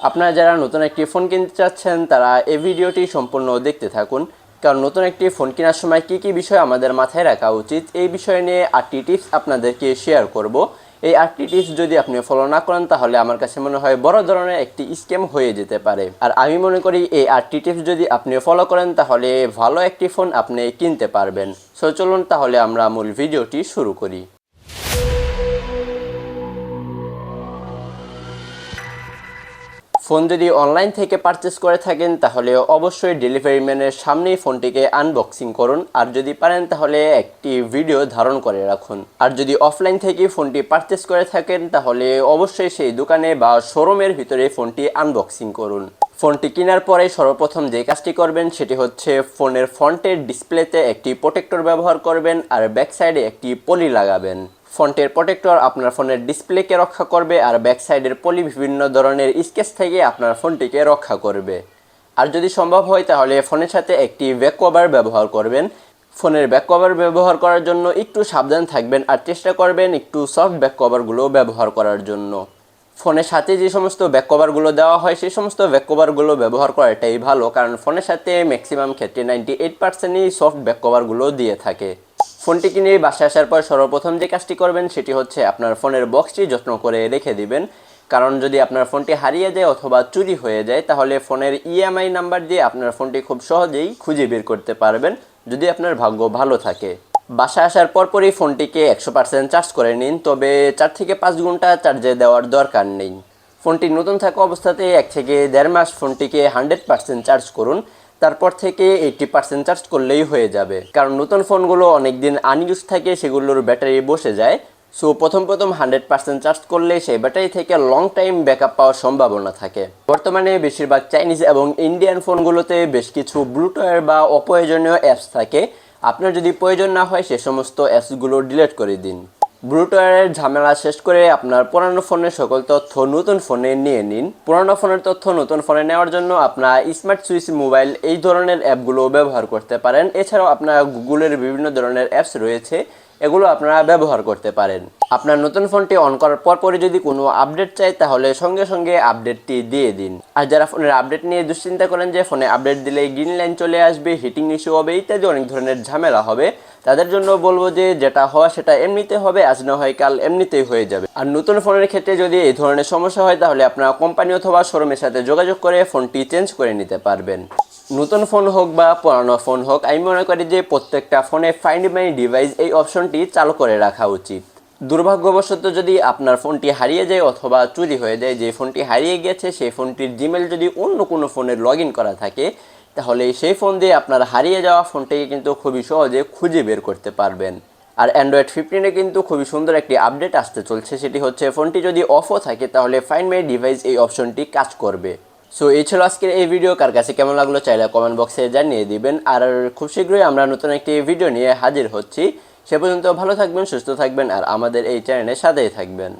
আপনারা যারা নতুন একটি ফোন কিনতে চাচ্ছেন, তারা এই ভিডিওটি সম্পূর্ণ দেখতে থাকুন। কারণ নতুন একটি ফোন কেনার সময় কী কী বিষয় আমাদের মাথায় রাখা উচিত, এই বিষয় নিয়ে আটটি টিপস আপনাদেরকে শেয়ার করব। এই আটটি টিপস যদি আপনি ফলো না করেন, তাহলে আমার কাছে মনে হয় বড় ধরনের একটি স্ক্যাম হয়ে যেতে পারে। আর আমি মনে করি, এই আটটি টিপস যদি আপনি ফলো করেন, তাহলে ভালো একটি ফোন আপনি কিনতে পারবেন। সো চলুন তাহলে আমরা মূল ভিডিওটি শুরু করি। ফোন যদি অনলাইন থেকে পারচেস করে থাকেন, তাহলে অবশ্যই ডেলিভারি ম্যানের সামনেই ফোনটিকে আনবক্সিং করুন। আর যদি পারেন, তাহলে একটি ভিডিও ধারণ করে রাখুন। আর যদি অফলাইন থেকে ফোনটি পারচেস করে থাকেন, তাহলে অবশ্যই সেই দোকানে বা শোরুমের ভিতরে ফোনটি আনবক্সিং করুন। ফোনটি কেনার পরে সর্বপ্রথম যে কাজটি করবেন, সেটি হচ্ছে ফোনের ফ্রন্টের ডিসপ্লেতে একটি প্রোটেক্টর ব্যবহার করবেন, আর ব্যাক সাইডে একটি পলি লাগাবেন। ফন্টের প্রোটেক্টর আপনার ফোনের ডিসপ্লেকে রক্ষা করবে আর ব্যাক সাইডের পলি বিভিন্ন ধরনের স্কেচ থেকে আপনার ফোনটিকে রক্ষা করবে। আর যদি সম্ভব হয় তাহলে ফোনের সাথে একটি ব্যাক কভার ব্যবহার করবেন। ফোনের ব্যাক কভার ব্যবহার করার জন্য একটু সাবধান থাকবেন আর চেষ্টা করবেন একটু সফট ব্যাক কভারগুলো ব্যবহার করার জন্য। ফোনের সাথে যে সমস্ত ব্যাক কভারগুলো দেওয়া হয় সেই সমস্ত ব্যাক কভারগুলো ব্যবহার করাটাই ভালো, কারণ ফোনের সাথে ম্যাক্সিমাম ক্ষেত্রে নাইনটি এইট পার্সেন্টই সফট ব্যাক কভারগুলো দিয়ে থাকে। ফোনটি কিনে বাসায় আসার পর সর্বপ্রথম যে কাজটি করবেন সেটি হচ্ছে আপনার ফোনের বক্সটি যত্ন করে রেখে দিবেন। কারণ যদি আপনার ফোনটি হারিয়ে যায় অথবা চুরি হয়ে যায়, তাহলে ফোনের ইএমআই নাম্বার দিয়ে আপনার ফোনটি খুব সহজেই খুঁজে বের করতে পারবেন যদি আপনার ভাগ্য ভালো থাকে। বাসায় আসার পরপরই ফোনটিকে একশো পার্সেন্ট চার্জ করে নিন, তবে চার থেকে পাঁচ ঘণ্টা চার্জে দেওয়ার দরকার নেই। ফোনটি নতুন থাকা অবস্থাতে এক থেকে দেড় মাস ফোনটিকে হান্ড্রেড পার্সেন্ট চার্জ করুন। তারপর থেকে এইটটি পার্সেন্ট চার্জ করলেই হয়ে যাবে। কারণ নতুন ফোনগুলো অনেকদিন আনইউজ থাকে, সেগুলোর ব্যাটারি বসে যায়। সো প্রথম প্রথম হান্ড্রেড পার্সেন্ট চার্জ করলে সেই ব্যাটারি থেকে লং টাইম ব্যাকআপ পাওয়ার সম্ভাবনা থাকে। বর্তমানে বেশিরভাগ চাইনিজ এবং ইন্ডিয়ান ফোনগুলোতে বেশ কিছু ব্লুটুথের বা অপ্রয়োজনীয় অ্যাপস থাকে। আপনার যদি প্রয়োজন না হয়, সে সমস্ত অ্যাপসগুলো ডিলিট করে দিন। ব্লুটুথের ঝামেলা শেষ করে আপনার পুরানো ফোনের সকল তথ্য নতুন ফোনে নিয়ে নিন। পুরানো ফোনের তথ্য নতুন ফোনে নেওয়ার জন্য আপনার স্মার্ট সুইচ মোবাইল এই ধরনের অ্যাপগুলো ব্যবহার করতে পারেন। এছাড়াও আপনার গুগলের বিভিন্ন ধরনের অ্যাপস রয়েছে। এগুলো আপনারা ব্যবহার করতে পারেন। আপনার নতুন ফোনটি অন করার পর পরে যদি কোনো আপডেট চাই, তাহলে সঙ্গে সঙ্গে আপডেটটি দিয়ে দিন। আর যারা ফোনের আপডেট নিয়ে দুশ্চিন্তা করেন যে ফোনে আপডেট দিলে গ্রিন লাইন চলে আসবে, হিটিং ইস্যু হবে, ইত্যাদি অনেক ধরনের ঝামেলা হবে, তাদের জন্য বলব যে যেটা হওয়া সেটা এমনিতে হবে, আজ না হয় কাল এমনিতেই হয়ে যাবে। আর নতুন ফোনের ক্ষেত্রে যদি এই ধরনের সমস্যা হয়, তাহলে আপনারা কোম্পানি অথবা শোরুমের সাথে যোগাযোগ করে ফোনটি চেঞ্জ করে নিতে পারবেন। নতুন ফোন হোক বা পুরানো ফোন হোক, আমি মনে করি যে প্রত্যেকটা ফোনে ফাইন্ড মাই ডিভাইস এই অপশনটি চালু করে রাখা উচিত। দুর্ভাগ্যবশত যদি আপনার ফোনটি হারিয়ে যায় অথবা চুরি হয়ে যায়, যে ফোনটি হারিয়ে গেছে, সেই ফোনটির জিমেল যদি অন্য কোনো ফোনে লগ করা থাকে, তাহলে সেই ফোন দিয়ে আপনার হারিয়ে যাওয়া ফোনটিকে কিন্তু খুবই সহজে খুঁজে বের করতে পারবেন। আর অ্যান্ড্রয়েড ফিফটিনে কিন্তু খুবই সুন্দর একটি আপডেট আসতে চলছে, সেটি হচ্ছে ফোনটি যদি অফও থাকে, তাহলে ফাইন মাই ডিভাইস এই অপশনটি কাজ করবে। সো এই ছিল আজকের এই ভিডিও কার কাছে কেমন লাগল চাইলে কমেন্ট বক্সে জানিয়ে দিবেন। আর খুব শীঘ্রই আমরা নতুন একটি ভিডিও নিয়ে হাজির হচ্ছি। সে পর্যন্ত ভালো থাকবেন, সুস্থ থাকবেন, আর আমাদের এই চ্যানেলের সাথেই থাকবেন।